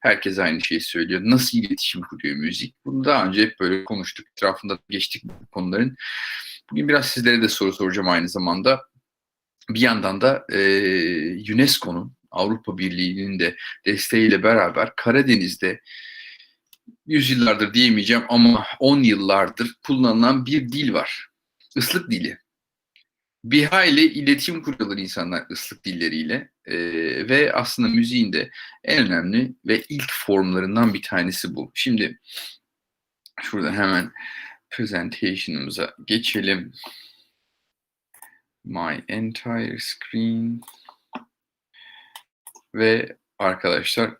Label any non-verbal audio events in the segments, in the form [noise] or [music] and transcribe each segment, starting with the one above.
Herkes aynı şeyi söylüyor. Nasıl iletişim kuruyor müzik? Bunu daha önce hep böyle konuştuk. Etrafında geçtik bu konuların. Bugün biraz sizlere de soru soracağım aynı zamanda. Bir yandan da e, UNESCO'nun Avrupa Birliği'nin de desteğiyle beraber Karadeniz'de yüzyıllardır diyemeyeceğim ama 10 yıllardır kullanılan bir dil var. Islık dili. Bir hayli iletişim kuruyorlar insanlar ıslık dilleriyle ee, ve aslında müziğin de en önemli ve ilk formlarından bir tanesi bu. Şimdi şurada hemen presentation'ımıza geçelim. My entire screen ve arkadaşlar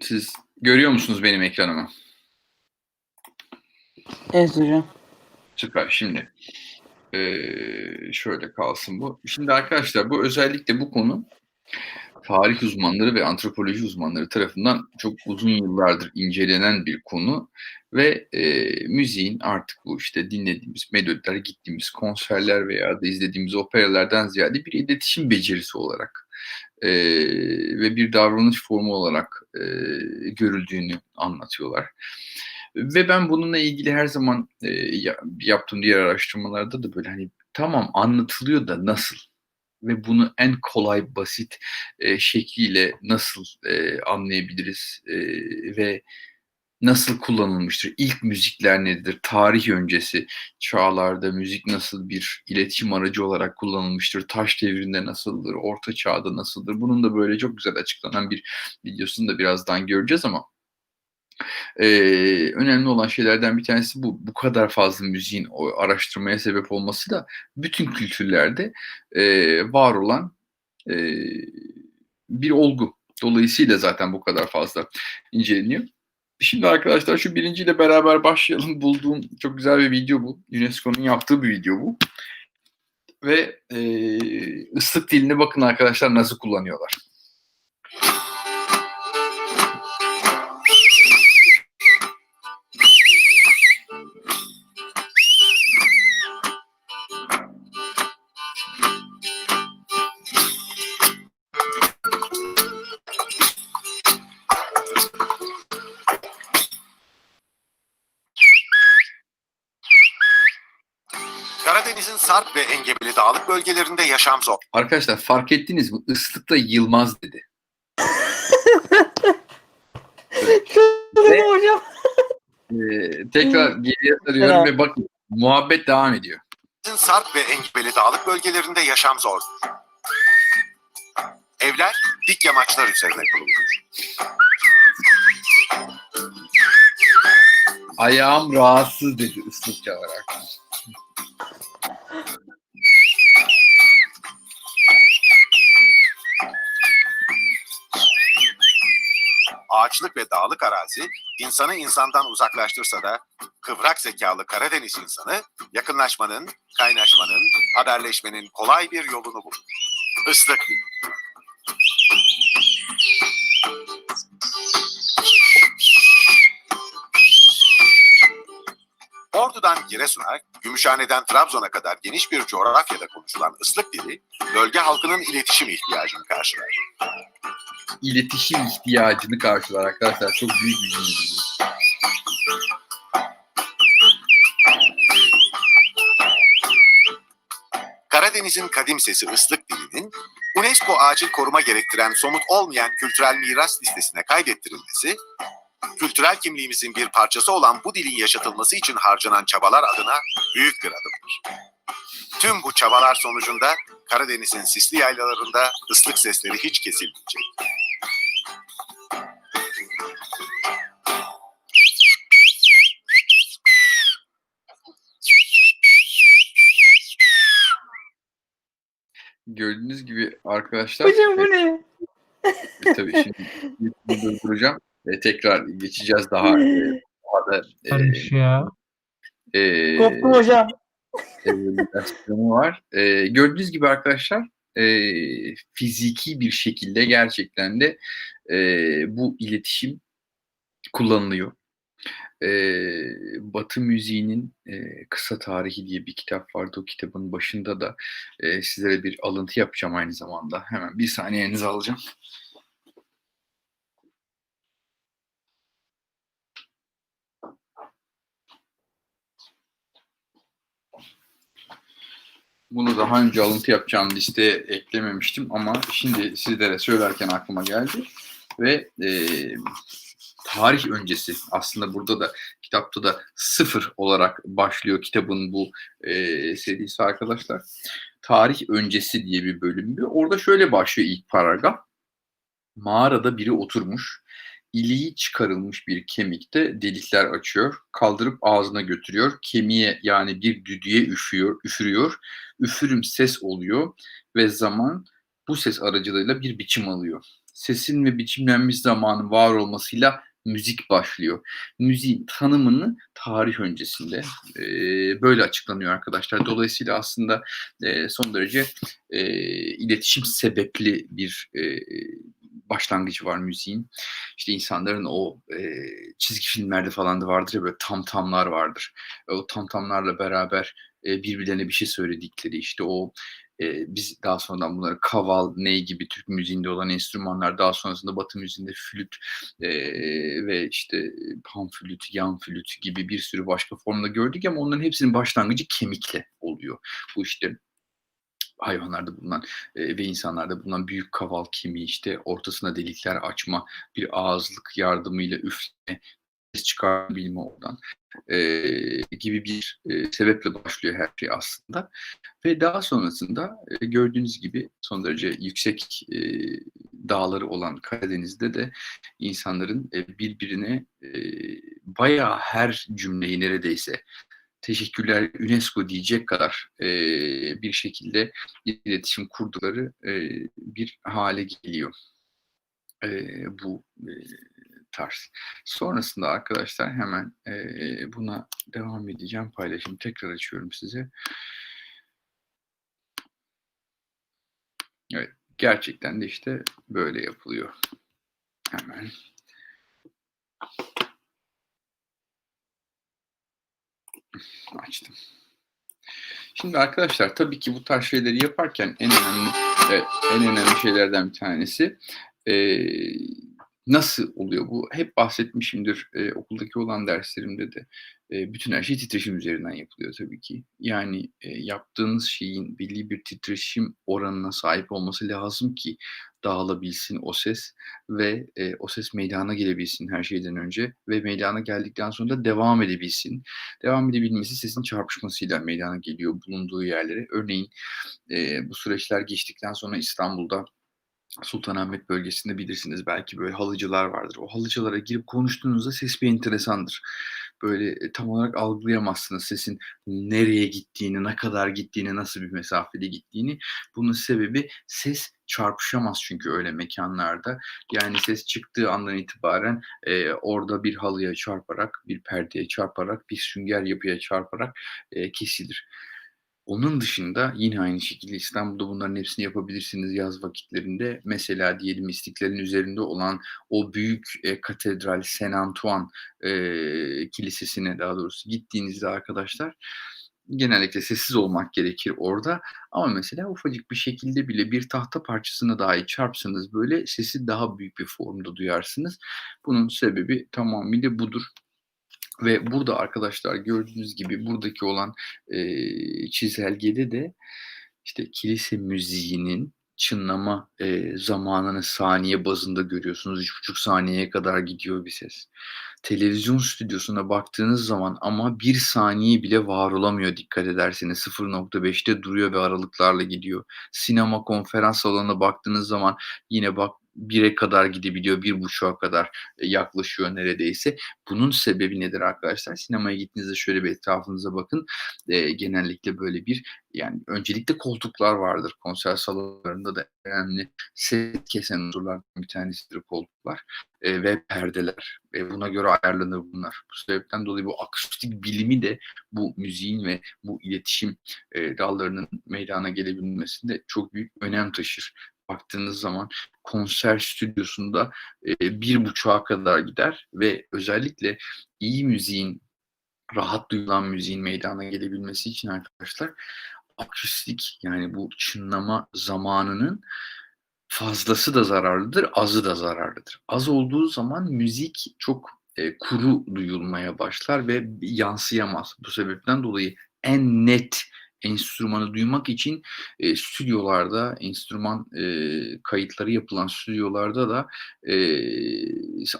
siz görüyor musunuz benim ekranımı? Evet hocam. Süper. Şimdi eee, şöyle kalsın bu. Şimdi arkadaşlar bu özellikle bu konu tarih uzmanları ve antropoloji uzmanları tarafından çok uzun yıllardır incelenen bir konu ve eee, müziğin artık bu işte dinlediğimiz melodiler, gittiğimiz konserler veya da izlediğimiz operalardan ziyade bir iletişim becerisi olarak eee, ve bir davranış formu olarak eee, görüldüğünü anlatıyorlar. Ve ben bununla ilgili her zaman e, ya- yaptığım diğer araştırmalarda da böyle hani tamam anlatılıyor da nasıl ve bunu en kolay basit e, şekliyle nasıl e, anlayabiliriz e, ve nasıl kullanılmıştır? İlk müzikler nedir? Tarih öncesi çağlarda müzik nasıl bir iletişim aracı olarak kullanılmıştır? Taş devrinde nasıldır? Orta çağda nasıldır? Bunun da böyle çok güzel açıklanan bir videosunu da birazdan göreceğiz ama Eee, önemli olan şeylerden bir tanesi bu. Bu kadar fazla müziğin o araştırmaya sebep olması da bütün kültürlerde eee, var olan eee, bir olgu. Dolayısıyla zaten bu kadar fazla inceleniyor. Şimdi arkadaşlar şu birinciyle beraber başlayalım. [laughs] Bulduğum çok güzel bir video bu. UNESCO'nun yaptığı bir video bu. Ve eee ıslık dilini bakın arkadaşlar nasıl kullanıyorlar. Engebeli dağlık bölgelerinde yaşam zor. Arkadaşlar fark ettiniz mi? Islıkla Yılmaz dedi. Kızım hocam. Ee, tekrar geriye sarıyorum ve bakın muhabbet devam ediyor. Sarp ve engebeli dağlık bölgelerinde yaşam zor. Evler dik yamaçlar üzerine kurulmuş. Ayağım rahatsız dedi ıslık çalarak. Ağaçlık ve dağlık arazi insanı insandan uzaklaştırsa da kıvrak zekalı Karadeniz insanı yakınlaşmanın, kaynaşmanın, haberleşmenin kolay bir yolunu bulur. Islık dil. Ordu'dan Giresun'a, Gümüşhane'den Trabzon'a kadar geniş bir coğrafyada konuşulan ıslık dili, bölge halkının iletişim ihtiyacını karşılar. İletişim ihtiyacını karşılar arkadaşlar. Çok büyük bir bu. Karadeniz'in kadim sesi ıslık dilinin UNESCO acil koruma gerektiren somut olmayan kültürel miras listesine kaydettirilmesi, kültürel kimliğimizin bir parçası olan bu dilin yaşatılması için harcanan çabalar adına büyük bir adımdır. Tüm bu çabalar sonucunda Karadeniz'in sisli yaylalarında ıslık sesleri hiç kesilmeyecek. Gördüğünüz gibi arkadaşlar Hocam bu ne? e, tabii şimdi durduracağım. E, tekrar geçeceğiz daha e, [laughs] daha da e, ya. e, Koptum hocam. rehabilitasyonu var. E, gördüğünüz gibi arkadaşlar e, fiziki bir şekilde gerçekten de e, bu iletişim kullanılıyor. E, Batı müziğinin e, kısa tarihi diye bir kitap vardı. O kitabın başında da e, sizlere bir alıntı yapacağım aynı zamanda. Hemen bir saniyenizi alacağım. Bunu daha önce alıntı yapacağım listeye eklememiştim ama şimdi sizlere söylerken aklıma geldi. Ve e, tarih öncesi aslında burada da kitapta da sıfır olarak başlıyor kitabın bu e, serisi arkadaşlar. Tarih öncesi diye bir bölümü. Orada şöyle başlıyor ilk paragraf. Mağarada biri oturmuş. İliği çıkarılmış bir kemikte delikler açıyor. Kaldırıp ağzına götürüyor. Kemiğe yani bir düdüğe üfüyor, üfürüyor. Üfürüm ses oluyor ve zaman bu ses aracılığıyla bir biçim alıyor. Sesin ve biçimlenmiş zamanın var olmasıyla müzik başlıyor. Müziğin tanımını tarih öncesinde e, böyle açıklanıyor arkadaşlar. Dolayısıyla aslında e, son derece e, iletişim sebepli bir e, başlangıcı var müziğin. İşte insanların o e, çizgi filmlerde falan da vardır ya böyle tam tamlar vardır. E, o tam tamlarla beraber e, birbirlerine bir şey söyledikleri işte o e, biz daha sonradan bunları kaval, ney gibi Türk müziğinde olan enstrümanlar daha sonrasında Batı müziğinde flüt e, ve işte pan flüt, yan flüt gibi bir sürü başka formda gördük ama onların hepsinin başlangıcı kemikle oluyor. Bu işte hayvanlarda bulunan e, ve insanlarda bulunan büyük kaval kemiği işte ortasına delikler açma, bir ağızlık yardımıyla üfleme, ses çıkarabilme oradan e, gibi bir e, sebeple başlıyor her şey aslında. Ve daha sonrasında e, gördüğünüz gibi son derece yüksek e, dağları olan Karadeniz'de de insanların e, birbirine e, bayağı her cümleyi neredeyse teşekkürler UNESCO diyecek kadar e, bir şekilde iletişim kurduları e, bir hale geliyor. E, bu e, tarz. Sonrasında arkadaşlar hemen e, buna devam edeceğim. Paylaşım tekrar açıyorum size. Evet. Gerçekten de işte böyle yapılıyor. Hemen. Açtım. Şimdi arkadaşlar tabii ki bu tarz şeyleri yaparken en önemli evet, en önemli şeylerden bir tanesi e, nasıl oluyor bu? Hep bahsetmişimdir e, okuldaki olan derslerimde de e, bütün her şey titreşim üzerinden yapılıyor tabii ki. Yani e, yaptığınız şeyin belli bir titreşim oranına sahip olması lazım ki dağılabilsin o ses ve e, o ses meydana gelebilsin her şeyden önce ve meydana geldikten sonra da devam edebilsin. Devam edebilmesi sesin çarpışmasıyla meydana geliyor bulunduğu yerlere. Örneğin e, bu süreçler geçtikten sonra İstanbul'da Sultanahmet bölgesinde bilirsiniz belki böyle halıcılar vardır. O halıcılara girip konuştuğunuzda ses bir enteresandır. Böyle e, tam olarak algılayamazsınız sesin nereye gittiğini, ne kadar gittiğini, nasıl bir mesafede gittiğini. Bunun sebebi ses çarpışamaz çünkü öyle mekanlarda. Yani ses çıktığı andan itibaren e, orada bir halıya çarparak, bir perdeye çarparak, bir sünger yapıya çarparak e, kesilir. Onun dışında yine aynı şekilde İstanbul'da bunların hepsini yapabilirsiniz yaz vakitlerinde. Mesela diyelim İstiklal'in üzerinde olan o büyük e, katedral Saint Antoine e, kilisesine daha doğrusu gittiğinizde arkadaşlar genellikle sessiz olmak gerekir orada. Ama mesela ufacık bir şekilde bile bir tahta parçasına dahi çarpsanız böyle sesi daha büyük bir formda duyarsınız. Bunun sebebi tamamıyla budur. Ve burada arkadaşlar gördüğünüz gibi buradaki olan e, çizelgede de işte kilise müziğinin çınlama e, zamanını saniye bazında görüyorsunuz. Üç buçuk saniyeye kadar gidiyor bir ses. Televizyon stüdyosuna baktığınız zaman ama bir saniye bile var olamıyor dikkat ederseniz. 0.5'te duruyor ve aralıklarla gidiyor. Sinema konferans salonuna baktığınız zaman yine bak bire kadar gidebiliyor, bir buçuğa kadar e, yaklaşıyor neredeyse. Bunun sebebi nedir arkadaşlar? Sinemaya gittiğinizde şöyle bir etrafınıza bakın. E, genellikle böyle bir yani öncelikle koltuklar vardır. Konser salonlarında da önemli set kesen unsurlardan bir tanesidir koltuklar e, ve perdeler. E, buna göre ayarlanır bunlar. Bu sebepten dolayı bu akustik bilimi de bu müziğin ve bu iletişim e, dallarının meydana gelebilmesinde çok büyük önem taşır baktığınız zaman konser stüdyosunda e, bir buçuğa kadar gider ve özellikle iyi müziğin, rahat duyulan müziğin meydana gelebilmesi için arkadaşlar akustik yani bu çınlama zamanının fazlası da zararlıdır, azı da zararlıdır. Az olduğu zaman müzik çok e, kuru duyulmaya başlar ve yansıyamaz. Bu sebepten dolayı en net enstrümanı duymak için e, stüdyolarda, enstrüman e, kayıtları yapılan stüdyolarda da e,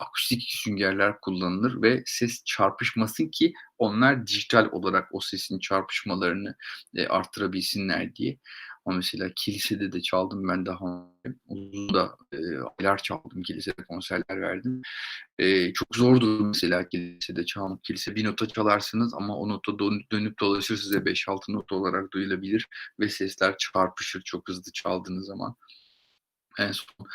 akustik süngerler kullanılır ve ses çarpışmasın ki onlar dijital olarak o sesin çarpışmalarını e, arttırabilsinler diye. Ama mesela kilisede de çaldım ben daha uzun da e, aylar çaldım kilisede konserler verdim. E, çok zordur mesela kilisede çalmak. Kilise bir nota çalarsınız ama o nota dön- dönüp dolaşır size 5-6 nota olarak duyulabilir ve sesler çarpışır çok hızlı çaldığınız zaman. En son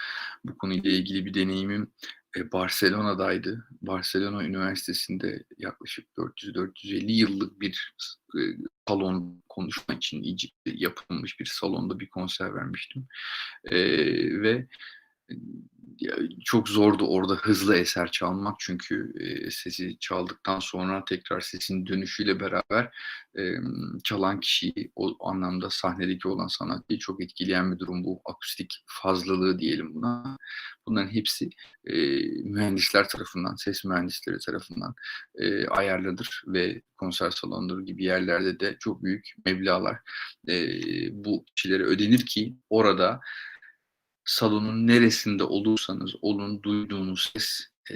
bu konuyla ilgili bir deneyimim e, Barcelona'daydı. Barcelona Üniversitesi'nde yaklaşık 400-450 yıllık bir e, salon konuşma için yapılmış bir salonda bir konser vermiştim. E, ve çok zordu orada hızlı eser çalmak çünkü e, sesi çaldıktan sonra tekrar sesin dönüşüyle beraber e, çalan kişiyi o anlamda sahnedeki olan sanatçıyı çok etkileyen bir durum bu akustik fazlalığı diyelim buna. Bunların hepsi e, mühendisler tarafından, ses mühendisleri tarafından e, ayarlanır ve konser salonları gibi yerlerde de çok büyük meblağlar e, bu kişilere ödenir ki orada salonun neresinde olursanız olun duyduğunuz ses e,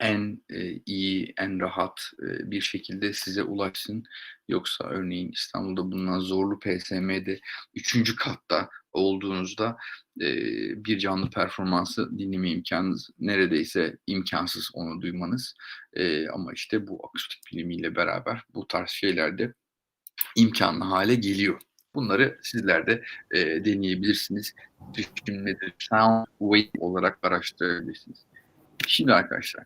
en e, iyi, en rahat e, bir şekilde size ulaşsın. Yoksa örneğin İstanbul'da bulunan Zorlu PSM'de üçüncü katta olduğunuzda e, bir canlı performansı dinleme imkanınız neredeyse imkansız onu duymanız. E, ama işte bu akustik bilimiyle beraber bu tarz şeylerde imkanlı hale geliyor. Bunları sizler de e, deneyebilirsiniz. Düşün nedir? Sound wave olarak araştırabilirsiniz. Şimdi arkadaşlar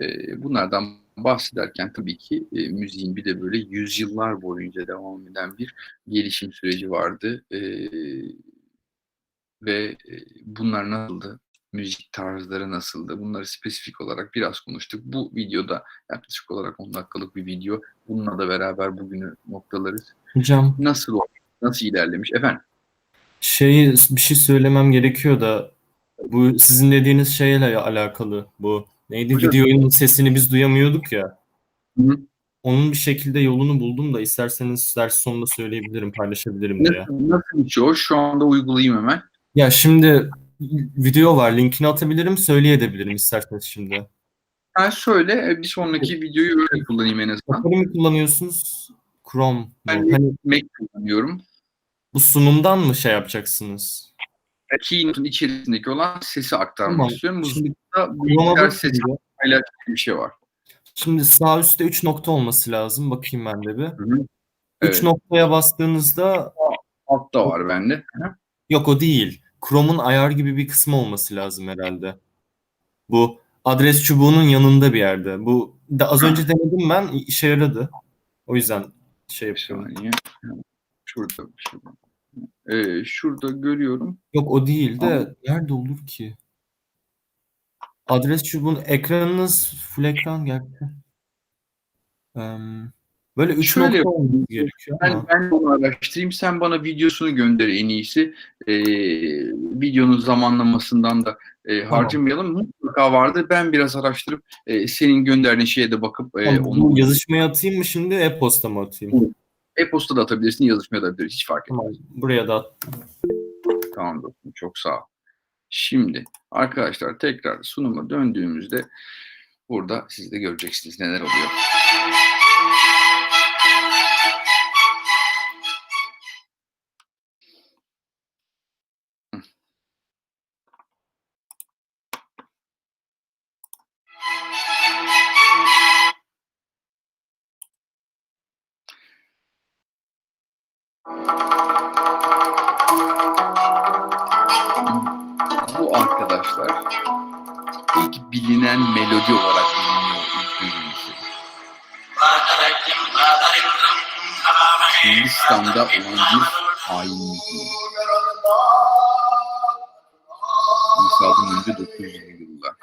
e, bunlardan bahsederken tabii ki e, müziğin bir de böyle yüzyıllar boyunca devam eden bir gelişim süreci vardı. E, ve bunlar nasıldı? Müzik tarzları nasıldı? Bunları spesifik olarak biraz konuştuk. Bu videoda yaklaşık olarak 10 dakikalık bir video. Bununla da beraber bugünü noktalarız. Hocam Nasıl olmuş? Nasıl ilerlemiş? Efendim? şeyi bir şey söylemem gerekiyor da bu sizin dediğiniz şeyle alakalı bu neydi Hocam. videonun sesini biz duyamıyorduk ya. Hı. Onun bir şekilde yolunu buldum da isterseniz ders sonunda söyleyebilirim, paylaşabilirim diye. Nasıl, nasıl bir şey o? Şu anda uygulayayım hemen. Ya şimdi video var, linkini atabilirim, söyleyebilirim isterseniz şimdi. Ha söyle e, bir sonraki videoyu öyle kullanayım en azından. Safari mi kullanıyorsunuz? Chrome? Ben Hani Mac kullanıyorum. bu sunumdan mı şey yapacaksınız? Keynote'un içerisindeki olan sesi aktarmak Tamam. istiyorum. Şimdi sesi bakınca, paylaştığı bir şey var. şimdi sağ üstte 3 nokta olması lazım. Bakayım ben de bir. Hı hı. 3 Evet. noktaya bastığınızda Altta var bende. Yok o değil. Chrome'un ayar gibi bir kısmı olması lazım herhalde. Bu adres çubuğunun yanında bir yerde. Bu da az önce denedim ben işe yaradı. O yüzden şey yapıyorum. Şurada. şurada. Ee, şurada görüyorum. Yok o değil de Tamam. nerede olur ki? Adres çubuğun ekranınız full ekran gerçi. Em, böyle 3 Şöyle nokta olması gerekiyor Ben, ama. ben onu araştırayım. Sen bana videosunu gönder en iyisi. Ee, videonun zamanlamasından da e, harcamayalım. Mutlaka vardı. Ben biraz araştırıp e, senin gönderdiğin şeye de bakıp e, Tamam, onu yazışmaya atayım mı şimdi e-posta mı atayım? e-posta da atabilirsin, yazışmaya da atabilirsin. Hiç fark etmez. Tamam buraya da at. Tamam dostum. Çok sağ ol. Şimdi arkadaşlar tekrar sunuma döndüğümüzde burada siz de göreceksiniz neler oluyor. Bilinen melodi olarak biliniyor ilk duyulması. Hindistan'da olan bir hain müziği. İsa'dan önce 900 yıllar.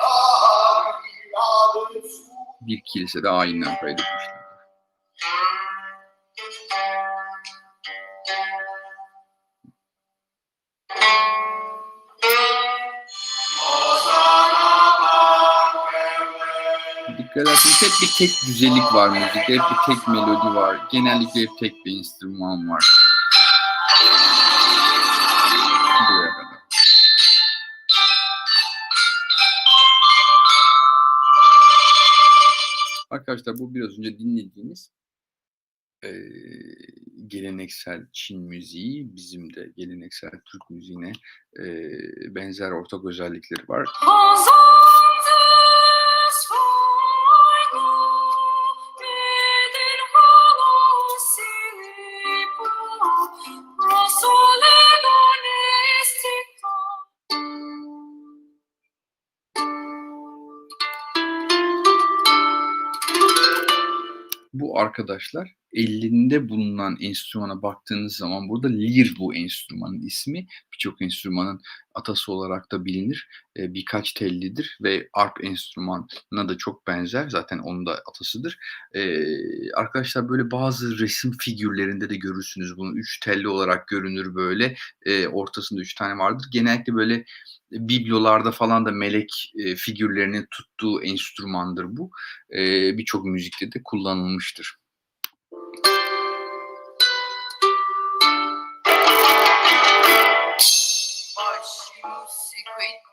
Bir kilisede hainler kaydetmişler. Dikkat dikkat ederseniz hep bir tek güzellik var müzikte. Hep bir tek melodi var. Genellikle hep tek bir enstrüman var. Arkadaşlar bu biraz önce dinlediğiniz eee, geleneksel Çin müziği bizim de geleneksel Türk müziğine eee, benzer ortak özellikleri var. Arkadaşlar elinde bulunan enstrümana baktığınız zaman burada lir bu enstrümanın ismi. Birçok enstrümanın atası olarak da bilinir. E, birkaç tellidir ve arp enstrümanına da çok benzer. Zaten onun da atasıdır. E, arkadaşlar böyle bazı resim figürlerinde de görürsünüz bunu. Üç telli olarak görünür böyle. E, ortasında üç tane vardır. Genellikle böyle biblolarda falan da melek e, figürlerinin tuttuğu enstrümandır bu. E, Birçok müzikte de kullanılmıştır.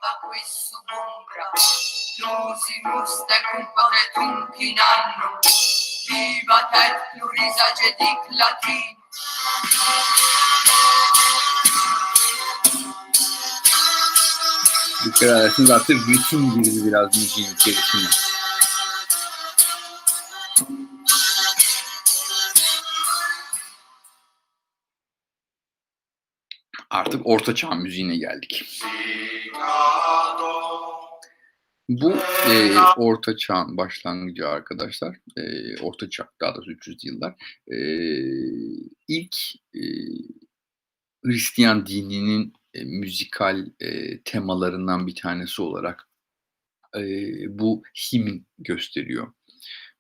a quest'ombra. Dosi musta compare tunkinanno, viva te plurisa gedic latin. Bu kadar şimdi artık bütün di biraz müziğin içerisinde. Artık orta çağ müziğine geldik. Bu e, orta çağın başlangıcı arkadaşlar. E, orta çağ daha doğrusu 300 yıllar. E, ilk e, Hristiyan dininin e, müzikal e, temalarından bir tanesi olarak e, bu himn gösteriyor.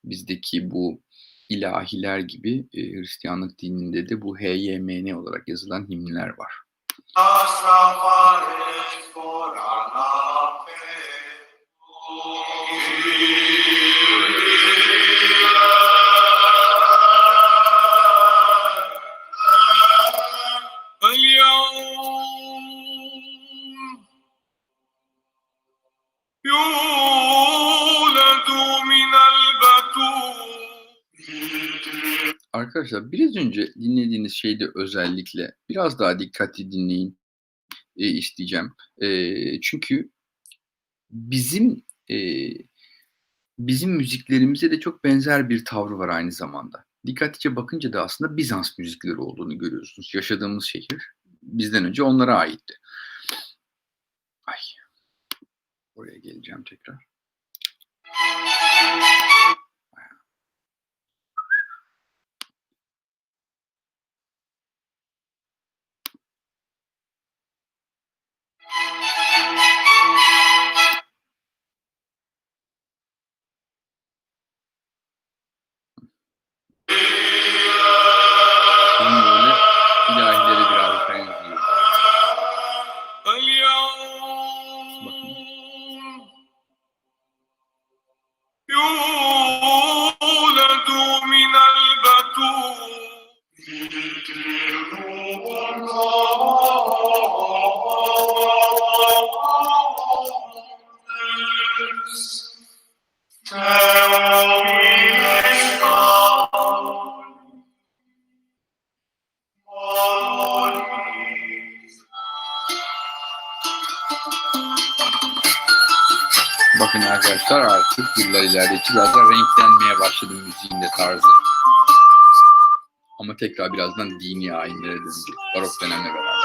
Bizdeki bu ilahiler gibi e, Hristiyanlık dininde de bu HYMN olarak yazılan himnler var. Astrafare for our Arkadaşlar biraz önce dinlediğiniz şeyde özellikle biraz daha dikkatli dinleyin e, isteyeceğim. E, çünkü bizim e, bizim müziklerimize de çok benzer bir tavrı var aynı zamanda. Dikkatlice bakınca da aslında Bizans müzikleri olduğunu görüyorsunuz. Yaşadığımız şehir bizden önce onlara aitti. Ay. Oraya geleceğim tekrar. Arkadaşlar artık yıllar ilerledikçe biraz daha renklenmeye başladı müziğin de tarzı. Ama tekrar birazdan dini ayinlere döndü. Barok dönemle beraber.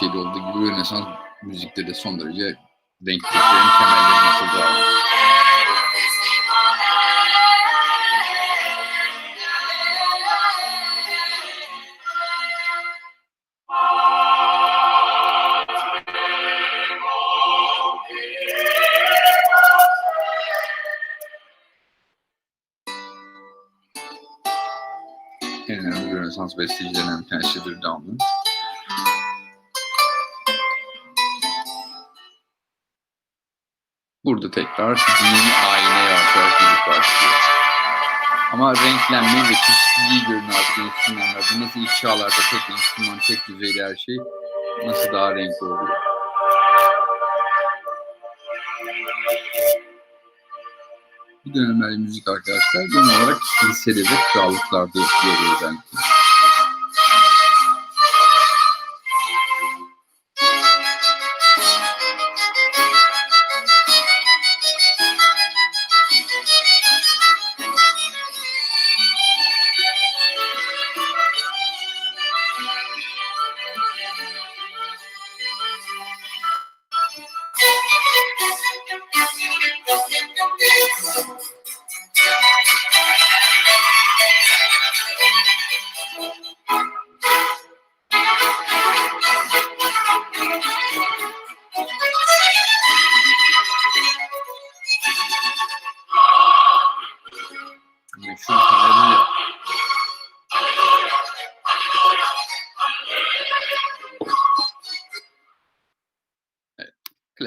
Şeyde olduğu gibi Rönesans müzikte de son derece renkliliklerin temellerini atıldı. En önemli Rönesans bestecilerinden bir tanesidir Down'un. Burada tekrar dini yavaş gidip başlıyor. Ama renklenme ve çeşitliliği görün artık enstrümanlarda. Nasıl ilk çağlarda tek enstrüman, tek düzeyde her şey nasıl daha renkli oluyor. Bu dönemlerde müzik arkadaşlar genel olarak lisede ve krallıklarda yapılıyor özellikle.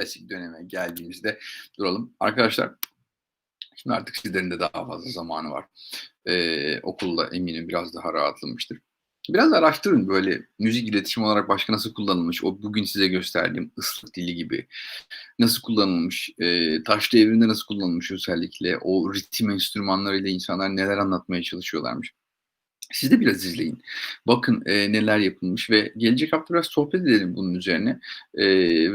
Klasik döneme geldiğimizde duralım. Arkadaşlar şimdi artık sizlerin de daha fazla zamanı var. Ee, okulda eminim biraz daha rahatlamıştır. Biraz araştırın böyle müzik iletişim olarak başka nasıl kullanılmış. O bugün size gösterdiğim ıslık dili gibi nasıl kullanılmış, e, taş devrinde nasıl kullanılmış özellikle, o ritim enstrümanlarıyla insanlar neler anlatmaya çalışıyorlarmış. Siz de biraz izleyin. Bakın e, neler yapılmış ve gelecek hafta biraz sohbet edelim bunun üzerine. E,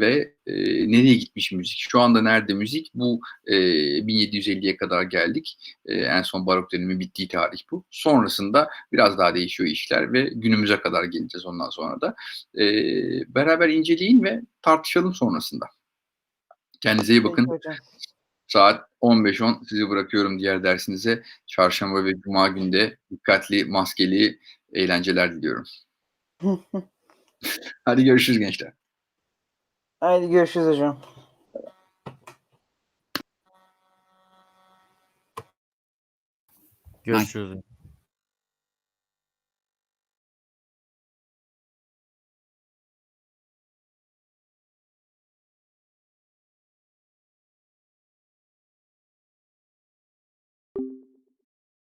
ve e, nereye gitmiş müzik? Şu anda nerede müzik? Bu e, 1750'ye kadar geldik. E, en son barok dönemi bittiği tarih bu. Sonrasında biraz daha değişiyor işler ve günümüze kadar geleceğiz ondan sonra da. E, beraber inceleyin ve tartışalım sonrasında. Kendinize iyi bakın. Saat 15.10 sizi bırakıyorum diğer dersinize. Çarşamba ve Cuma günde dikkatli, maskeli eğlenceler diliyorum. [laughs] Hadi görüşürüz gençler. Haydi görüşürüz hocam. Görüşürüz.